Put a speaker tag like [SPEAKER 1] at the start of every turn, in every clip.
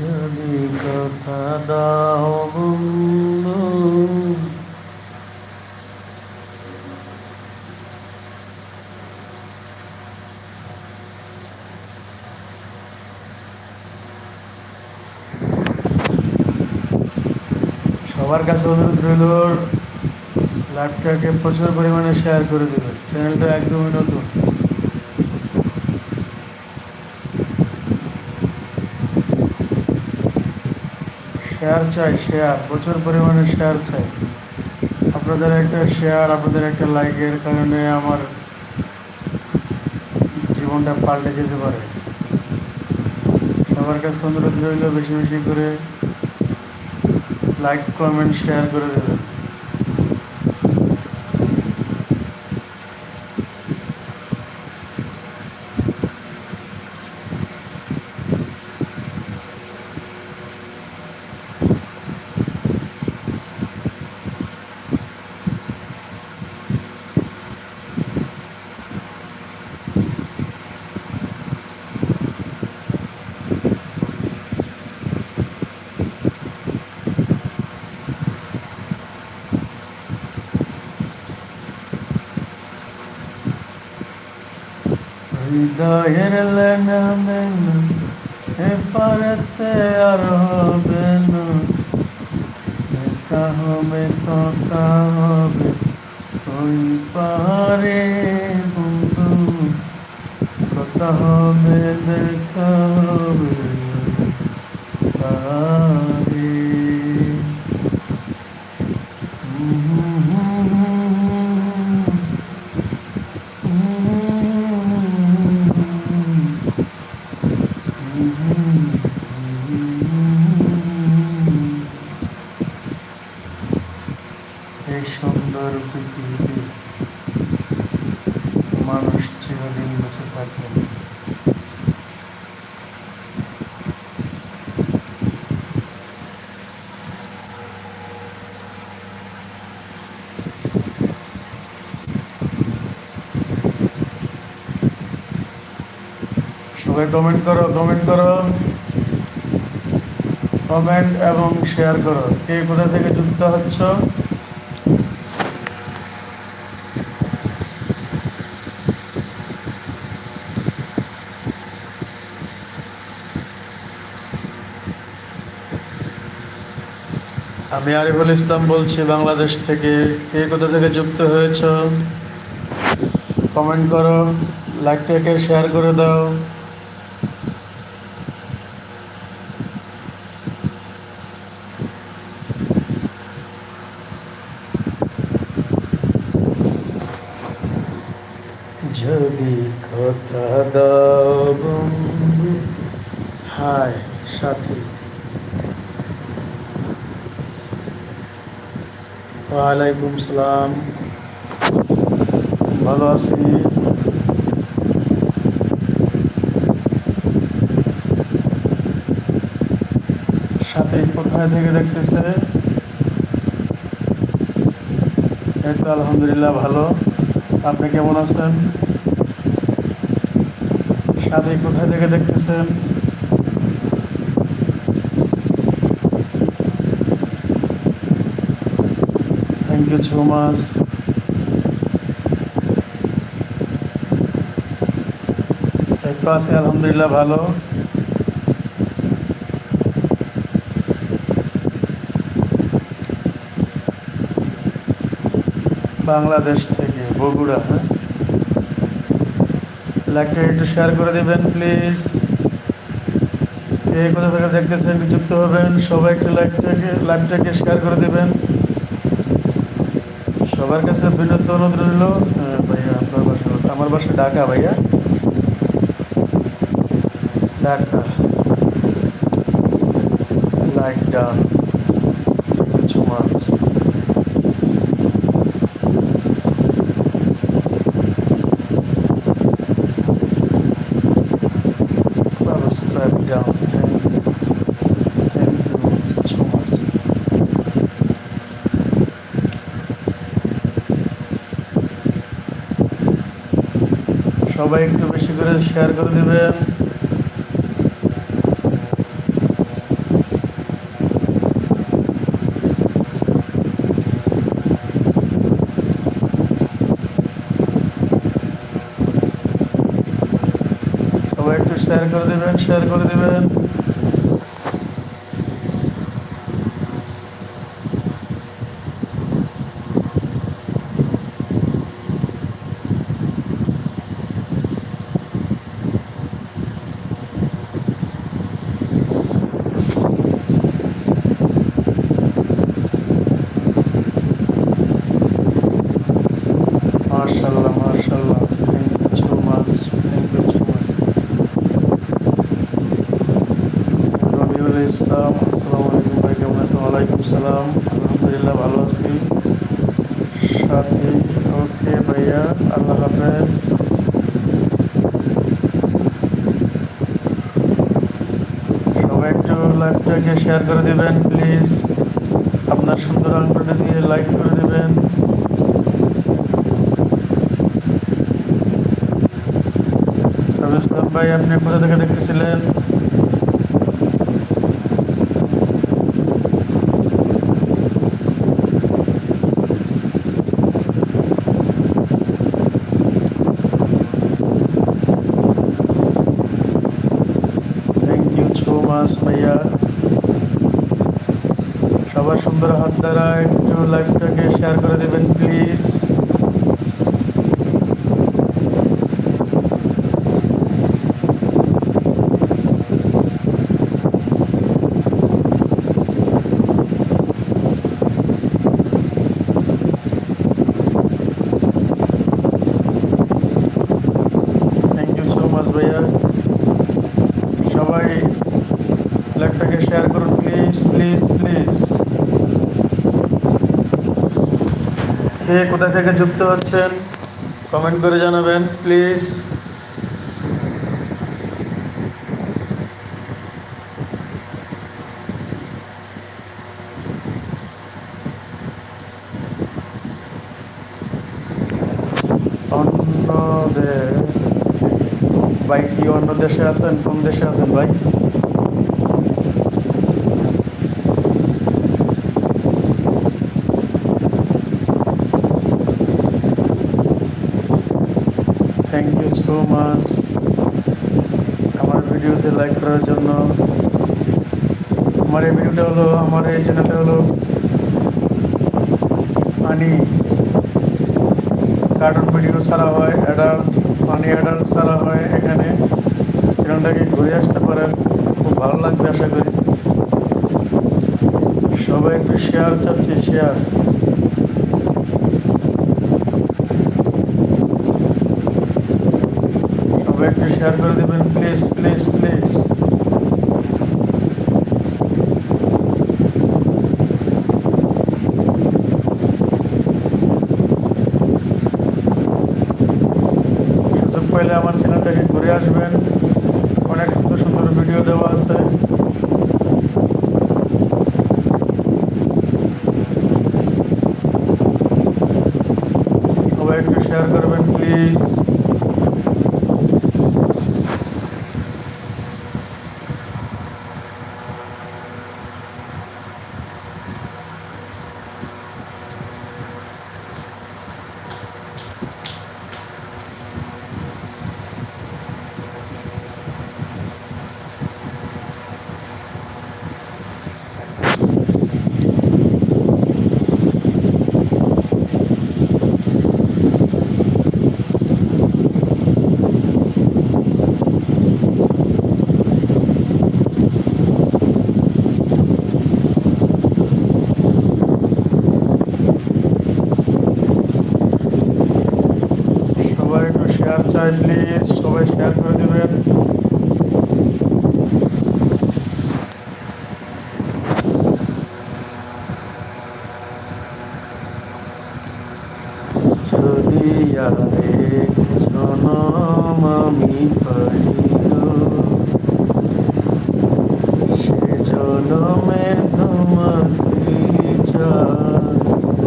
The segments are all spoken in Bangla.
[SPEAKER 1] যদি কথা দাও বন্ধু। সবার কাছে অনুরোধ রইল লাইভটাকে প্রচুর পরিমাণে শেয়ার করে দেবে চ্যানেলটা একদমই নতুন। শেয়ার চাই শেয়ার প্রচুর পরিমাণে শেয়ার চাই। আপনাদের একটা শেয়ার আপনাদের একটা লাইকের কারণে আমার জীবনটা পাল্টে যেতে পারে। সবার কাছে অনুরোধ রইল বেশি বেশি করে লাইক কমেন্ট শেয়ার করে দেবেন। হৃদয়ের লেনা মেনা এ পারেতে আর হবে না। দেখা হবে কথা হবে ওই পারে বন্ধু কথা হবে দেখা হবে পারে এই সুন্দর পৃথিবীতে মানুষ চিরদিন বেঁচে থাকবে। সবাই কমেন্ট করো কমেন্ট করো। কমেন্ট এবং শেয়ার করো। কে কোথা থেকে যুক্ত হচ্ছ? আমি আরিফুল ইসলাম বলছি বাংলাদেশ থেকে। কে কোথা থেকে যুক্ত হয়েছ? কমেন্ট করো লাইকটাকে শেয়ার করে দাও। যদি কথা দাও হায় সাথী। ওয়ালাইকুম সালাম। ভালো আছি? সাথে কোথায় থেকে দেখতেছে? এই তো আলহামদুলিল্লাহ ভালো। আপনি কেমন আছেন? সাথে কোথায় থেকে দেখতেছেন? থ্যাংক ইউ সো মাচ এই তো আছি, আলহামদুলিল্লাহ, ভালো। বাংলাদেশ থেকে বগুড়া হ্যাঁ? লাইকটা একটু শেয়ার করে দেবেন প্লিজ কে কোথা থেকে দেখতেছেন, যুক্ত হবেন, সবাই একটু লাইকটাকে লাইভটাকে শেয়ার করে দেবেন। সবার কাছে বিনত অনুরোধ রইল ভাইয়া আপনার বাসা আমার বাসা ঢাকা ভাইয়া। ঢাকা। লাইক सबा एक बस शेयर कर देवे तो सबा शेयर कर देवें शेयर कर देवें ইসলাম আসসালামু আলাইকুম ভাই, কেমন আছেন? ওয়ালাইকুম সালাম। আলহামদুলিল্লাহ ভালো আছি। সাথী ওকে ভাইয়া, আল্লাহ হাফেজ। সবাই একটু লাইভটাকে শেয়ার করে দেবেন প্লিজ আপনার সুন্দর আঙ্গুলটা দিয়ে লাইক করে দেবেন। ভাই, আপনি কোথা থেকে দেখতেছিলেন থ্যাংক ইউ সো মাচ ভাইয়া। সবার সুন্দর হাত দ্বারা একটু লাইভটাকে শেয়ার করে দেবেন প্লিজ সবাই শেয়ার করুন প্লিজ প্লিজ প্লিজ কে কোথা থেকে যুক্ত হচ্ছেন? কমেন্ট করে জানাবেন প্লিজ অন্য দে- ভাই কি অন্য দেশে আছেন? কোন দেশে আছেন ভাই থ্যাংক ইউ সো মাচ আমার ভিডিওতে লাইক করার জন্য। আমার এই ভিডিওটা হলো, আমার এই চ্যানেলটা হলো ফানি কার্টুন ভিডিও ছাড়া হয় অ্যাডাল্ট ফানি অ্যাডাল্ট ছাড়া হয় এখানে। চ্যানেলটাকে ঘুরে আসতে পারেন, খুব ভালো লাগবে আশা করি। সবাই একটু শেয়ার চাচ্ছি শেয়ার সবাই একটু শেয়ার করে দেবেন প্লিজ প্লিজ প্লিজ সুযোগ পাইলে আমার চ্যানেলটাকে ঘুরে আসবেন। অনেক সুন্দর সুন্দর ভিডিও দেওয়া আছে। সবাই একটু শেয়ার করবেন প্লিজ সবাই একটু শেয়ার চাই প্লিজ সবাই শেয়ার করে দেবেন যদি আরে জনম আমি পাইল সে জনমে তোমাকে চাইব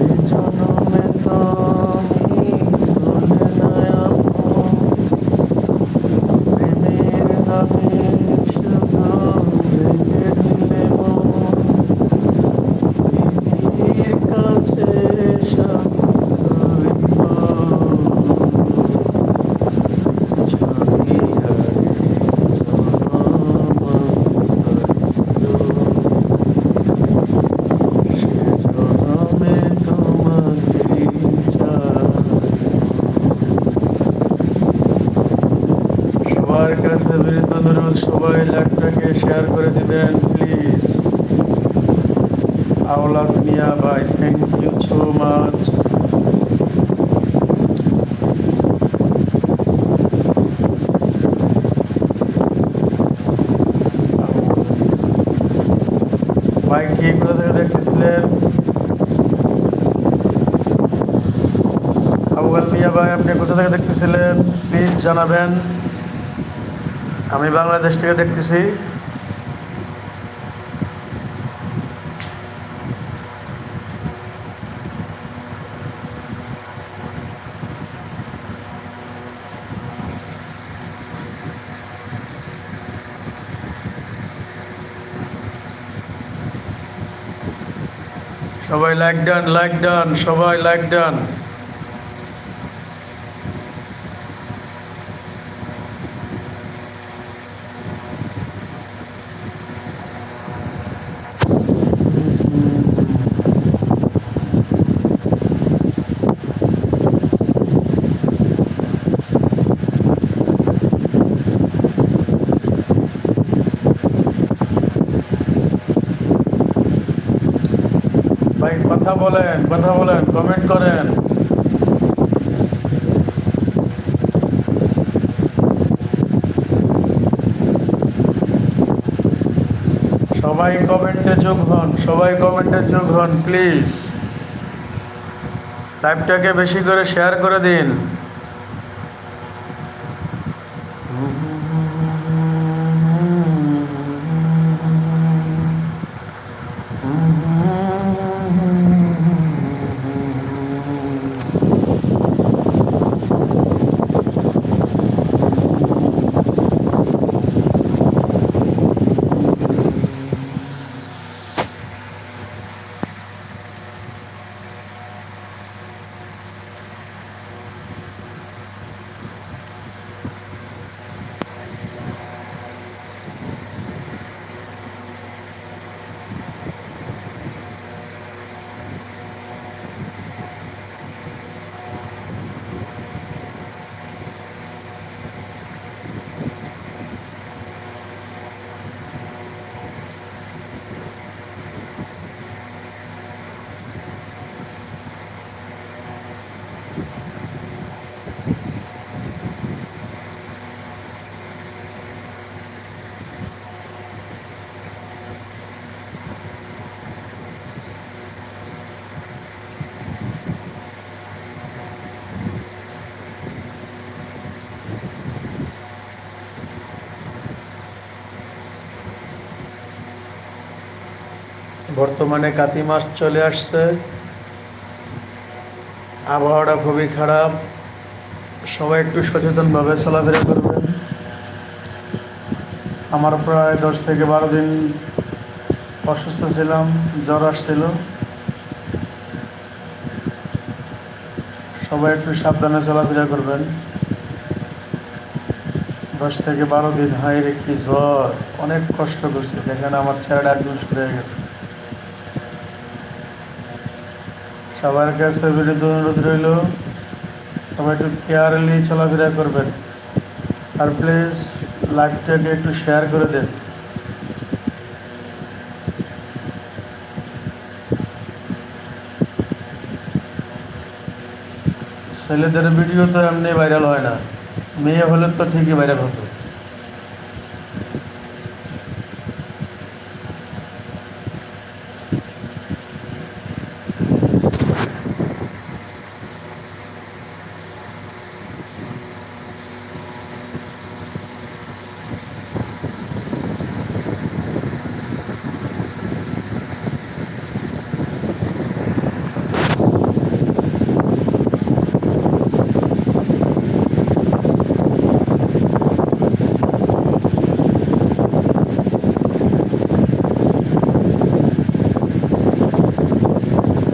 [SPEAKER 1] এই জনমে তুমি ভুলে নাই আপন। প্রেমের নামে শুধু রেখে দিলে মন। দিদির কাছে সব শেয়ার করে দিবেন প্লিজ আওলাদ মিয়া ভাই থ্যাংক ইউ সো মাচ ভাই, কে কোথা থেকে দেখতেছিলেন? আবুগাল মিয়া ভাই, আপনি কোথা থেকে দেখতেছিলেন? প্লিজ জানাবেন। আমি বাংলাদেশ থেকে দেখতেছি। সবাই লাইক ডান লাইক ডান সবাই লাইক ডান ভাই কথা বলেন কথা বলেন কমেন্ট করেন। সবাই কমেন্টে যোগ হন, সবাই কমেন্টে যোগ হন প্লিজ লাইভটাকে বেশি করে শেয়ার করে দিন। বর্তমানে কাতি মাস চলে আসছে। আবহাওয়াটা খুবই খারাপ। সবাই একটু সচেতনভাবে চলাফেরা করবেন। আমার প্রায় দশ থেকে বারো দিন অসুস্থ ছিলাম, জ্বর আসছিল। সবাই একটু সাবধানে চলাফেরা করবেন। দশ থেকে বারো দিন হয় রে কি জ্বর, অনেক কষ্ট করছে। যেখানে আমার চেহারা একদম শুয়ে গেছে। সবার কাছে বিরুদ্ধে অনুরোধ রইল, সবাই একটু কেয়ারলি চলাফেরা করবেন। আর প্লিজ লাইভটাকে একটু শেয়ার করে দেন। ছেলেদের ভিডিও তো এমনি ভাইরাল হয় না। মেয়ে হলে তো ঠিকই ভাইরাল হতো।